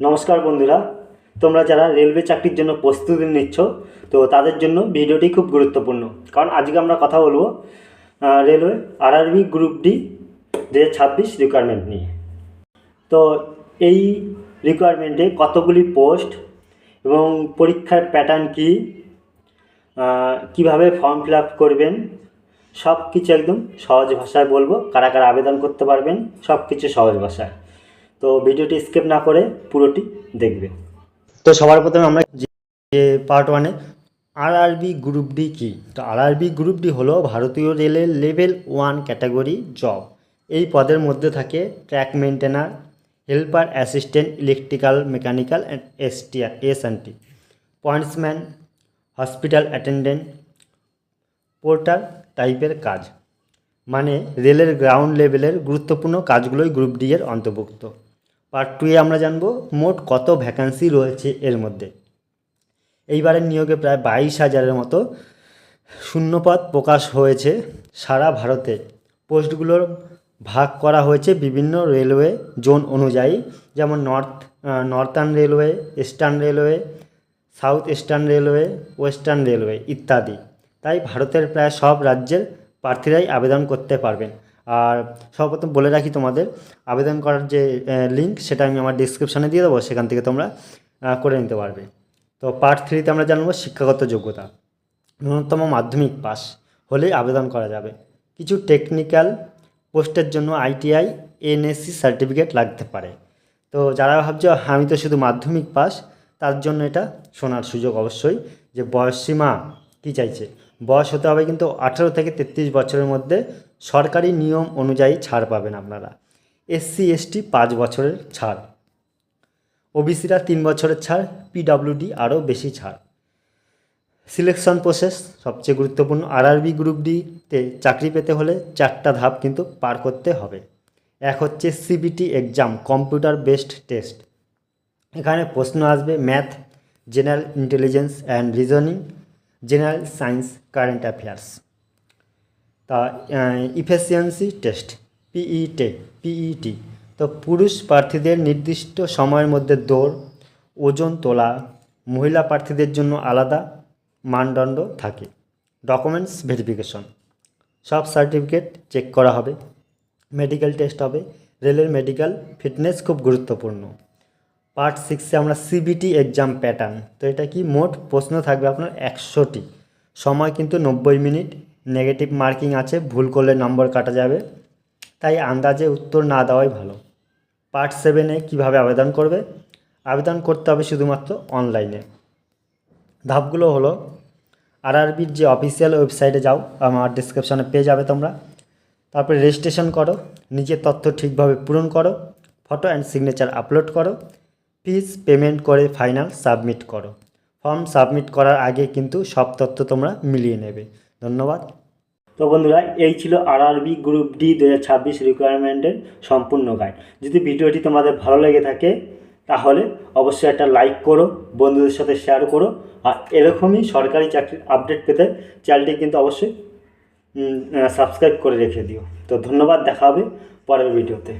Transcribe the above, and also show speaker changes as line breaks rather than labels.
নমস্কার বন্ধুরা, তোমরা যারা রেলওয়ে চাকরির জন্য প্রস্তুতি নিচ্ছ, তো তাদের জন্য ভিডিওটি খুব গুরুত্বপূর্ণ। কারণ আজকে আমরা কথা বলব রেলওয়ে আরআরবি গ্রুপ ডি দু ছাব্বিশ রিকোয়ারমেন্ট নিয়ে। তো এই রিকোয়ারমেন্টে কতগুলি পোস্ট এবং পরীক্ষার প্যাটার্ন কী কীভাবে ফর্ম ফিল আপ করবেন সব কিছু একদম সহজ ভাষায় বলব, কারা কারা আবেদন করতে পারবেন সব কিছু সহজ ভাষায়। তো ভিডিওটি স্কিপ না করে পুরোটি দেখবে তো সবার প্রথমে আমরা যে পার্ট ওয়ানে আরআরবি গ্রুপ ডি কী? তো আর আরআরবি গ্রুপ ডি হলো ভারতীয় রেলের লেভেল ওয়ান ক্যাটাগরি জব এই পদের মধ্যে থাকে track maintainer helper assistant electrical mechanical and ST S and T pointsman hospital attendant porter টাইপের কাজ। মানে রেলের গ্রাউন্ড লেভেলের গুরুত্বপূর্ণ কাজগুলোই গ্রুপ ডি এর অন্তর্ভুক্ত। পার্ট টুয়ে আমরা জানব মোট কত ভ্যাকান্সি রয়েছে এর মধ্যে। এইবারের নিয়োগে প্রায় বাইশ হাজারের মতো শূন্যপদ প্রকাশ হয়েছে সারা ভারতে। পোস্টগুলোর ভাগ করা হয়েছে বিভিন্ন রেলওয়ে জোন অনুযায়ী, যেমন north northern railway eastern railway south eastern railway western railway ইত্যাদি। তাই ভারতের প্রায় সব রাজ্যের প্রার্থীরাই আবেদন করতে পারবেন। আর সর্বপ্রথম বলে রাখি তোমাদের, আবেদন করার যে লিঙ্ক সেটা আমি আমার ডিসক্রিপশানে দিয়ে দেবো, সেখান থেকে তোমরা করে নিতে পারবে। তো পার্ট থ্রিতে আমরা জানব শিক্ষাগত যোগ্যতা। ন্যূনতম মাধ্যমিক পাস হলেই আবেদন করা যাবে। কিছু টেকনিক্যাল পোস্টের জন্য আইটিআই এনএসসি সার্টিফিকেট লাগতে পারে। তো যারা ভাবছ, আমি তো শুধু মাধ্যমিক পাস, তার জন্য এটা শোনার সুযোগ অবশ্যই, যে বয়সসীমা কী চাইছে? বয়স হতে হবে কিন্তু আঠেরো থেকে তেত্রিশ বছরের মধ্যে সরকারি নিয়ম অনুযায়ী ছাড় পাবেন আপনারা। এসসি, এসটি পাঁচ বছরের ছাড়। ওবিসিরা তিন বছরের ছাড়, পিডাব্লিউডি আরও বেশি ছাড়। সিলেকশন প্রসেস সবচেয়ে গুরুত্বপূর্ণ। আরআরবি গ্রুপ ডিতে চাকরি পেতে হলে চারটা ধাপ কিন্তু পার করতে হবে। এক হচ্ছে CBT exam, computer based test. এখানে প্রশ্ন আসবে math, general intelligence and reasoning. General science current affairs তা ইফিসিয়েন্সি টেস্ট পিইটে পিইটি তো পুরুষ প্রার্থীদের নির্দিষ্ট সময়ের মধ্যে দৌড়, ওজন তোলা, মহিলা প্রার্থীদের জন্য আলাদা মানদণ্ড থাকে। ডকুমেন্টস ভেরিফিকেশন সব সার্টিফিকেট চেক করা হবে। মেডিকেল টেস্ট হবে। রেলের মেডিকেল ফিটনেস খুব গুরুত্বপূর্ণ। পার্ট সিক্সে আমরা সিবিটি এক্সাম প্যাটার্ন তো এটা কি? মোট প্রশ্ন থাকবে আপনার একশোটি। সময় কিন্তু নব্বই মিনিট। নেগেটিভ মার্কিং আছে, ভুল করলে নম্বর কাটা যাবে। তাই আন্দাজে উত্তর না দেওয়াই ভালো। পার্ট সেভেনে কীভাবে আবেদন করবে? আবেদন করতে হবে শুধুমাত্র অনলাইনে ধাপগুলো হলো আরআরবির যে অফিসিয়াল ওয়েবসাইটে যাও, আমার ডিসক্রিপশনে পেয়ে যাবে তোমরা। তারপরে রেজিস্ট্রেশন করো। নিজের তথ্য ঠিকভাবে পূরণ করো। ফটো অ্যান্ড সিগনেচার আপলোড করো। ফিস পেমেন্ট করে ফাইনাল সাবমিট করো। ফর্ম সাবমিট করার আগে কিন্তু সব তথ্য তোমরা মিলিয়ে নেবে। ধন্যবাদ। তো বন্ধুরা, এই ছিল আরআরবি গ্রুপ ডি দু হাজার ছাব্বিশ রিকোয়ারমেন্টের সম্পূর্ণ গাইড যদি ভিডিওটি তোমাদের ভালো লেগে থাকে, তাহলে অবশ্যই একটা লাইক করো, বন্ধুদের সাথে শেয়ার করো, আর এরকমই সরকারি চাকরির আপডেট পেতে চ্যানেলটি কিন্তু অবশ্যই সাবস্ক্রাইব করে রেখে দিও। তো ধন্যবাদ, দেখা হবে পরের ভিডিওতে